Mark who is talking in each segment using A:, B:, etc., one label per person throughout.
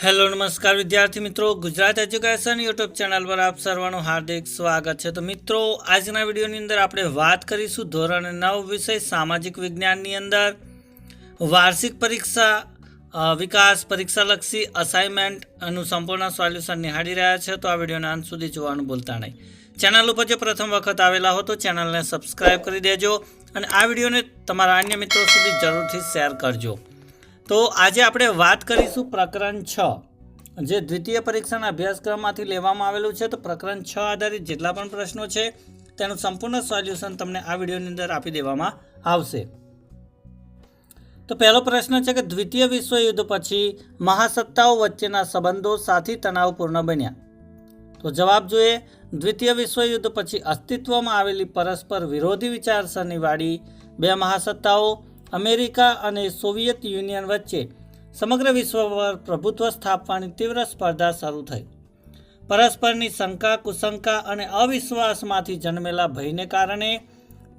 A: Hello, નમસ્કાર વિદ્યાર્થી મિત્રો. ગુજરાત એજ્યુકેશન યુટ્યુબ ચેનલ પર આપ સર્વનું હાર્દિક સ્વાગત છે. તો મિત્રો, આજના વિડીયોની અંદર આપણે વાત કરીશું ધોરણ નવ વિષય સામાજિક વિજ્ઞાનની અંદર. વાર્ષિક પરીક્ષા વિકાસ પરીક્ષાલક્ષી અસાઇનમેન્ટનું સંપૂર્ણ સોલ્યુશન નિહાળી રહ્યા છે. તો આ વિડીયોના અંત સુધી જોવાનું ભૂલતા નહીં. ચેનલ ઉપર જો પ્રથમ વખત આવેલા હો તો ચેનલને સબસ્ક્રાઈબ કરી દેજો અને આ વિડીયોને તમારા અન્ય મિત્રો સુધી જરૂરથી શેર કરજો. તો આજે આપણે વાત કરીશું પ્રકરણ છ. જે દ્વિતીય પરીક્ષાના અભ્યાસક્રમમાંથી લેવામાં આવેલું છે, તો પ્રકરણ છ આધારિત જેટલા પણ પ્રશ્નો છે, તેનું સંપૂર્ણ સોલ્યુશન તમને આ વિડીયોની અંદર આપી દેવામાં આવશે. તો પહેલો પ્રશ્ન છે કે દ્વિતીય વિશ્વયુદ્ધ પછી મહાસત્તાઓ વચ્ચેના સંબંધો સાથી તણાવપૂર્ણ બન્યા. તો જવાબ જોઈએ, દ્વિતીય વિશ્વયુદ્ધ પછી અસ્તિત્વમાં આવેલી પરસ્પર વિરોધી વિચારસરણીવાળી બે મહાસત્તાઓ અમેરિકા અને સોવિયત યુનિયન વચ્ચે સમગ્ર વિશ્વ પર પ્રભુત્વ સ્થાપવાની તીવ્ર સ્પર્ધા શરૂ થઈ. પરસ્પરની શંકા, કુશંકા અને અવિશ્વાસમાંથી જન્મેલા ભયને કારણે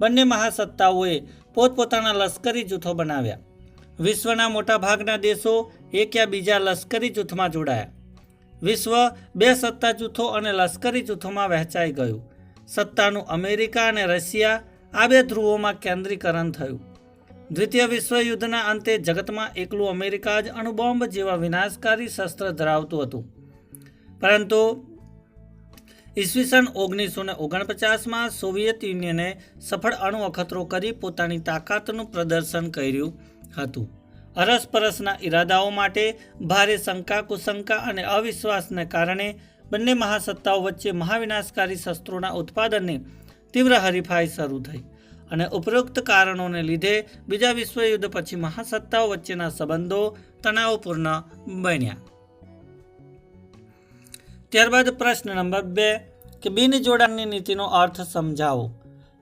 A: બંને મહાસત્તાઓએ પોતપોતાના લશ્કરી જૂથો બનાવ્યા. વિશ્વના મોટાભાગના દેશો એક યા બીજા લશ્કરી જૂથમાં જોડાયા. વિશ્વ બે સત્તા જૂથો અને લશ્કરી જૂથોમાં વહેંચાઈ ગયું. સત્તાનું અમેરિકા અને રશિયા આ બે ધ્રુવોમાં કેન્દ્રીકરણ થયું. દ્વિતીય વિશ્વયુદ્ધના અંતે જગતમાં એકલું અમેરિકા જ અણુબોમ્બ જેવા વિનાશકારી શસ્ત્ર ધરાવતું હતું. પરંતુ ઈસવીસન ઓગણીસો ને ઓગણપચાસમાં સોવિયત યુનિયને સફળ અણુ અખતરો કરી પોતાની તાકાતનું પ્રદર્શન કર્યું હતું. અરસપરસના ઈરાદાઓ માટે ભારે શંકા, કુશંકા અને અવિશ્વાસને કારણે બંને મહાસત્તાઓ વચ્ચે મહાવિનાશકારી શસ્ત્રોના ઉત્પાદનની તીવ્ર હરીફાઈ શરૂ થઈ. અને ઉપરોક્ત કારણોને લીધે બીજા વિશ્વયુદ્ધ પછી મહાસત્તાઓ વચ્ચેના સંબંધો તણાવપૂર્ણ બન્યા. ત્યારબાદ પ્રશ્ન નંબર બે, કે બિન જોડાણની નીતિનો અર્થ સમજાવો.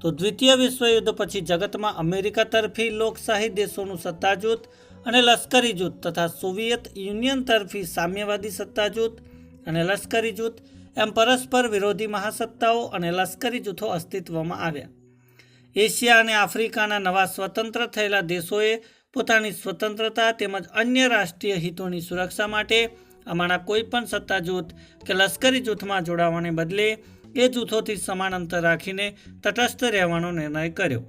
A: તો દ્વિતીય વિશ્વયુદ્ધ પછી જગતમાં અમેરિકા તરફી લોકશાહી દેશોનું સત્તા જૂથ અને લશ્કરી જૂથ તથા સોવિયત યુનિયન તરફી સામ્યવાદી સત્તા જૂથ અને લશ્કરી જૂથ એમ પરસ્પર વિરોધી મહાસત્તાઓ અને લશ્કરી જૂથો અસ્તિત્વમાં આવ્યા. એશિયા અને આફ્રિકાના નવા સ્વતંત્ર થયેલા દેશોએ પોતાની સ્વતંત્રતા તેમજ અન્ય રાષ્ટ્રીય હિતોની સુરક્ષા માટે અમારા કોઈપણ સત્તા જૂથ કે લશ્કરી જૂથમાં જોડાવાને બદલે એ જૂથોથી સમાન અંતર રાખીને તટસ્થ રહેવાનો નિર્ણય કર્યો.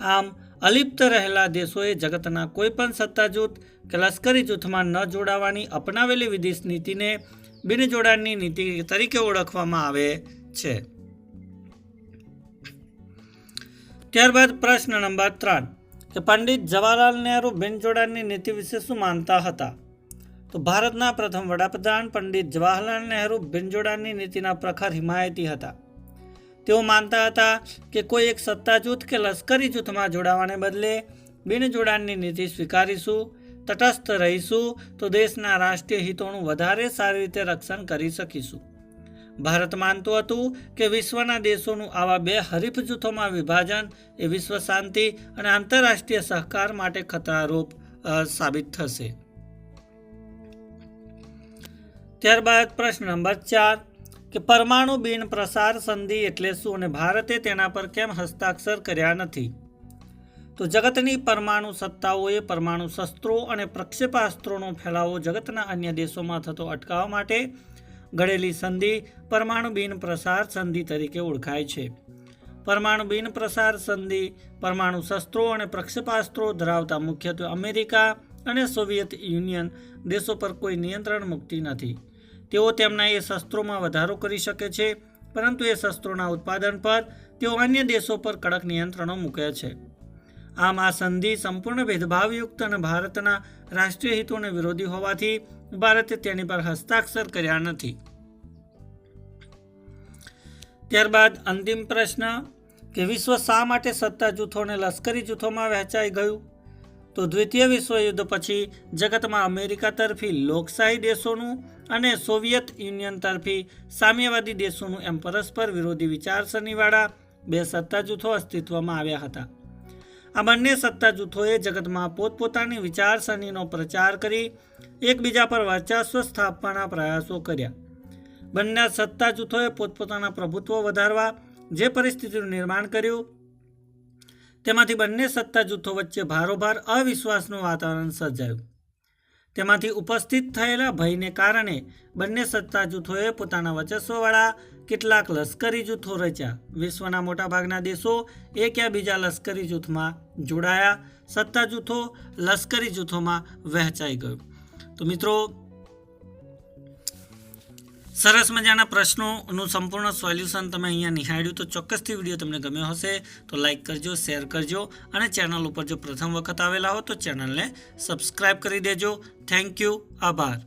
A: આમ, અલિપ્ત રહેલા દેશોએ જગતના કોઈપણ સત્તા જૂથ કે લશ્કરી જૂથમાં ન જોડાવાની અપનાવેલી વિદેશ નીતિને બિનજોડાણની નીતિ તરીકે ઓળખવામાં આવે છે. ત્યારબાદ પ્રશ્ન નંબર ત્રણ કે પંડિત જવાહરલાલ નહેરુ બિનજોડાણની નીતિ વિશે શું માનતા હતા? તો ભારતના પ્રથમ વડાપ્રધાન પંડિત જવાહરલાલ નહેરુ બિનજોડાણની નીતિના પ્રખર હિમાયતી હતા. તેઓ માનતા હતા કે કોઈ એક સત્તા જૂથ કે લશ્કરી જૂથમાં જોડાવાને બદલે બિનજોડાણની નીતિ સ્વીકારીશું, તટસ્થ રહીશું, તો દેશના રાષ્ટ્રીય હિતોનું વધારે સારી રીતે રક્ષણ કરી શકીશું. ભારત માનતું હતું કે વિશ્વના દેશોનું આવા બે હરીફ જૂથોમાં વિભાજન એ વિશ્વ શાંતિ અને આંતરરાષ્ટ્રીય સહકાર માટે ખતરારૂપ સાબિત થશે. ત્યારબાદ પ્રશ્ન નંબર ચાર, કે પરમાણુ બિન પ્રસાર સંધિ એટલે શું અને ભારતે તેના પર કેમ હસ્તાક્ષર કર્યા નથી? તો જગતની પરમાણુ સત્તાઓએ પરમાણુ શસ્ત્રો અને પ્રક્ષેપાસ્ત્રોનો ફેલાવો જગતના અન્ય દેશોમાં થતો અટકાવવા માટે ઘડેલી સંધિ પરમાણુ બિન પ્રસાર સંધિ તરીકે ઓળખાય છે. પરમાણુ બિન પ્રસાર સંધિ પરમાણુ શસ્ત્રો અને પ્રક્ષેપાસ્ત્રો ધરાવતા મુખ્યત્વે અમેરિકા અને સોવિયત યુનિયન દેશો પર કોઈ નિયંત્રણ મુક્તિ નથી. તેઓ તેમના એ શસ્ત્રોમાં વધારો કરી શકે છે, પરંતુ એ શસ્ત્રોના ઉત્પાદન પર તેઓ અન્ય દેશો પર કડક નિયંત્રણો મૂકે છે. આમ આ સંધિ સંપૂર્ણ ભેદભાવયુક્ત અને ભારતના રાષ્ટ્રીય હિતોને વિરોધી હોવાથી ભારતે તેની પર હસ્તાક્ષર કર્યા નથી. ત્યારબાદ અંતિમ પ્રશ્ન, કે વિશ્વ શા માટે સત્તા જૂથોને લશ્કરી જૂથોમાં વહેંચાઈ ગયું? તો દ્વિતીય વિશ્વયુદ્ધ પછી જગતમાં અમેરિકા તરફી લોકશાહી દેશોનું અને સોવિયત યુનિયન તરફી સામ્યવાદી દેશોનું એમ પરસ્પર વિરોધી વિચારસરણીવાળા બે સત્તા જૂથો અસ્તિત્વમાં આવ્યા હતા. આ બંને સત્તા જૂથોએ જગતમાં પોતપોતાની વિચારસરણીનો પ્રચાર કરી એકબીજા પર વર્ચસ્વ સ્થાપવાના પ્રયાસો કર્યા. બંને સત્તા જૂથોએ પોતપોતાના પ્રભુત્વ વધારવા જે પરિસ્થિતિનું નિર્માણ કર્યું, તેમાંથી બંને સત્તા જૂથો વચ્ચે ભારોભાર અવિશ્વાસનું વાતાવરણ સર્જાયું. તેમાંથી ઉપસ્થિત થયેલા ભયને કારણે બંને સત્તા જૂથોએ પોતાના વર્ચસ્વવાળા કેટલાક લશ્કરી જૂથો રચ્યા. વિશ્વના મોટાભાગના દેશો એક યા બીજા લશ્કરી જૂથમાં જોડાયા. સત્તા જૂથો લશ્કરી જૂથોમાં વહેંચાઈ ગયું. તો મિત્રો, સરસ મજાના પ્રશ્નોનું સંપૂર્ણ સોલ્યુશન તમે અહીંયા નિહાળ્યું તો ચોક્કસથી વીડિયો તમને ગમ્યો હશે તો લાઇક કરજો, શેર કરજો અને ચેનલ ઉપર જો પ્રથમ વખત આવેલા હો તો ચેનલને સબસ્ક્રાઈબ કરી દેજો. થેન્ક યુ, આભાર.